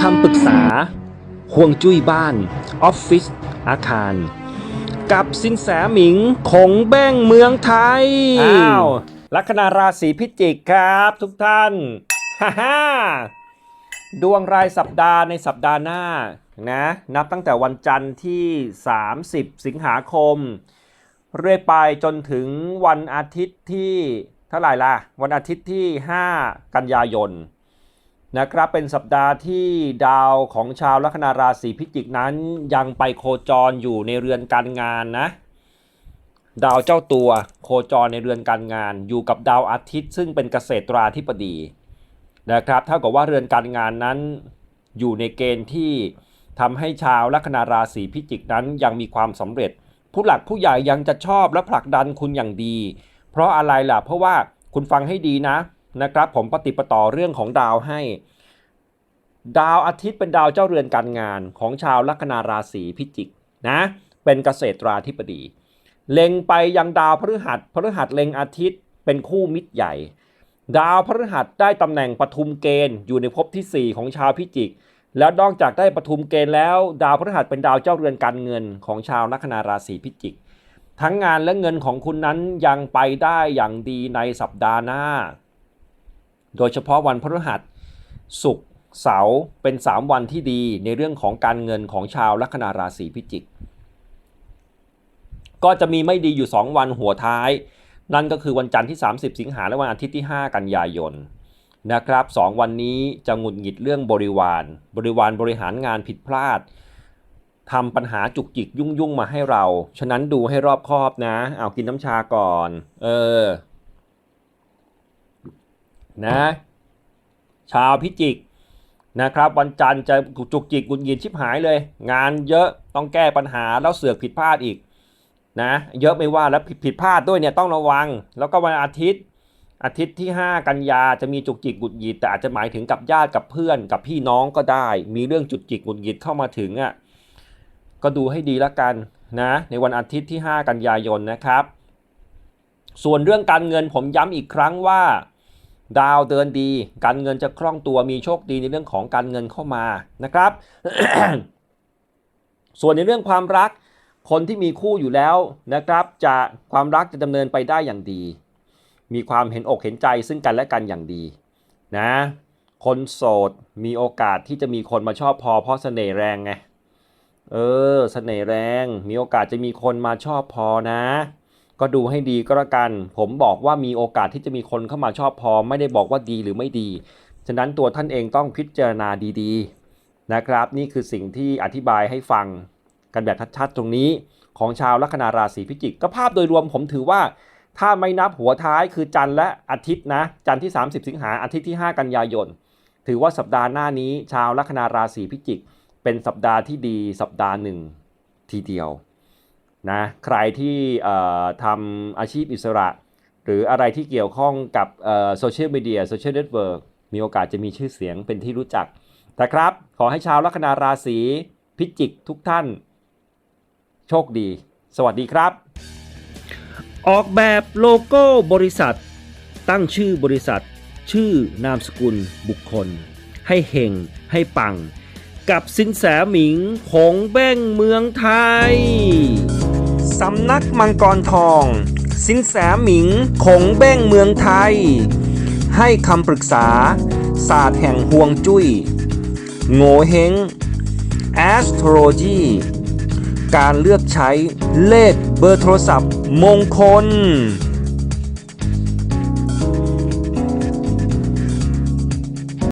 คำปรึกษาห่วงจุ้ยบ้าน ออฟฟิศอาคาร กับสินแสหมิงคงแบ้งเมืองไทย อ้าวลัคนาราศีพิจิกครับทุกท่านฮ่าฮ่าดวงรายสัปดาห์ในสัปดาห์หน้านะนับตั้งแต่วันจันทร์ที่ 30 สิงหาคม เรื่อยไปจนถึงวันอาทิตย์ที่เท่าไหร่ล่ะ วันอาทิตย์ที่ 5 กันยายน นะครับเป็นสัปดาห์ที่ดาวของชาวลัคนาราศีพิจิกนั้น ยังไปโคจรอยู่ในเรือนการงานนะ ดาวเจ้าตัวโคจรในเรือนการงาน อยู่กับดาวอาทิตย์ ซึ่งเป็นเกษตราธิบดีนะครับเท่ากับว่าเรือนการงานนั้นอยู่ในเกณฑ์ที่ทำให้ชาวลัคนาราศีพิจิกนั้นยังมีความสำเร็จ ผู้หลักผู้ใหญ่ยังจะชอบและผลักดันคุณอย่างดี เพราะอะไรล่ะเพราะว่าคุณฟังให้ดีนะ นะครับผมปฏิปต่อเรื่องของดาวให้ ดาวอาทิตย์เป็นดาวเจ้าเรือนการงานของชาวลัคนาราศีพิจิกนะเป็นเกษตราธิบดี เล็งไปยังดาวพฤหัสพฤหัสเล็งอาทิตย์เป็นคู่มิตรใหญ่ ดาวพฤหัสได้ตำแหน่งปทุมเกณฑ์อยู่ในภพที่ 4 ของชาวพิจิก แล้วนอกจากได้ปทุมเกณฑ์แล้ว ดาวพฤหัสเป็นดาวเจ้าเรือนการเงินของชาวลัคนาราศีพิจิก ทั้งงานและเงินของคุณนั้นยังไปได้อย่างดีในสัปดาห์หน้า โดยเฉพาะวันพฤหัสศุกร์เสาร์เป็น 3 วันที่ดีในเรื่องของการเงินของชาวลัคนาราศีพิจิก ก็จะมีไม่ดีอยู่ 2 วันหัวท้าย นั่นก็คือวันจันทร์ที่ 30 สิงหาและวันอาทิตย์ที่ 5 กันยายนนะครับ2วันนี้จะหงุดหงิดเรื่องบริวาร บริวารบริหารงานผิดพลาดทำปัญหาจุกจิกยุ่งยุ่งมาให้เรา ฉะนั้นดูให้รอบคอบนะ เอากินน้ำชาก่อน เออ นะ ชาวพิจิกนะครับ วันจันทร์จะจุกจิกหงุดหงิดชิบหายเลย งานเยอะต้องแก้ปัญหาแล้วเสือกผิดพลาดอีกนะเยอะไม่ว่าแล้วผิดผิดพลาดด้วยเนี่ยต้องระวัง แล้วก็วันอาทิตย์ อาทิตย์ที่ 5 กันยาจะมีจุกจิกหงุดหงิดแต่อาจจะหมายถึงกับญาติกับเพื่อน กับพี่น้องก็ได้ มีเรื่องจุกจิกหงุดหงิดเข้ามาถึงอะก็ดูให้ดีล้วกันนะในวันอาทิตย์ที่ 5 กันยายนนะครับ ส่วนเรื่องการเงินผมย้ำอีกครั้งว่า ดาวเดินดี การเงินจะคล่องตัวมีโชคดีในเรื่องของการเงินเข้ามานะครับ ส่วนในเรื่องความรัก คนที่มีคู่อยู่แล้วนะครับ จะความรักจะดำเนินไปได้อย่างดี มีความเห็นอกเห็นใจซึ่งกันและกันอย่างดีนะ คนโสดมีโอกาสที่จะมีคนมาชอบพอเพราะเสน่ห์แรงไง เออเสน่ห์แรง มีโอกาสจะมีคนมาชอบพอนะ ก็ดูให้ดีก็แล้วกัน ผมบอกว่ามีโอกาสที่จะมีคนเข้ามาชอบพอ ไม่ได้บอกว่าดีหรือไม่ดี ฉะนั้นตัวท่านเองต้องพิจารณาดีๆนะครับ นี่คือสิ่งที่อธิบายให้ฟังกันแบบชัดๆตรงนี้ของชาวลัคนาราศีพิจิก ก็ภาพโดยรวมผมถือว่า ถ้าไม่นับหัวท้ายคือจันทร์และอาทิตย์นะ จันทร์ที่ 30 สิงหาอาทิตย์ที่ 5 กันยายน ถือว่าสัปดาห์หน้านี้ ชาวลัคนาราศีพิจิก เป็นสัปดาห์ที่ดีสัปดาห์หนึ่งทีเดียว นะใครที่ทำอาชีพอิสระ หรืออะไรที่เกี่ยวข้องกับโซเชียลมีเดียโซเชียลเน็ตเวิร์กมีโอกาสจะมีชื่อเสียงเป็นที่รู้จักนะครับ ขอให้ชาวลัคนาราศีพิจิกทุกท่าน โชคดี สวัสดีครับ ออกแบบโลโก้บริษัท ตั้งชื่อบริษัท ชื่อนามสกุลบุคคล ให้เฮงให้ปัง กับสินแสหมิงผงแบ้งเมืองไทย สำนักมังกรทอง สินแสหมิงคงแบ้งเมืองไทย ให้คำปรึกษา ศาสตร์แห่งห่วงจุย้ย โงเฮง astrology การเลือกใช้เลขเบอร์โทรศัพท์มงคล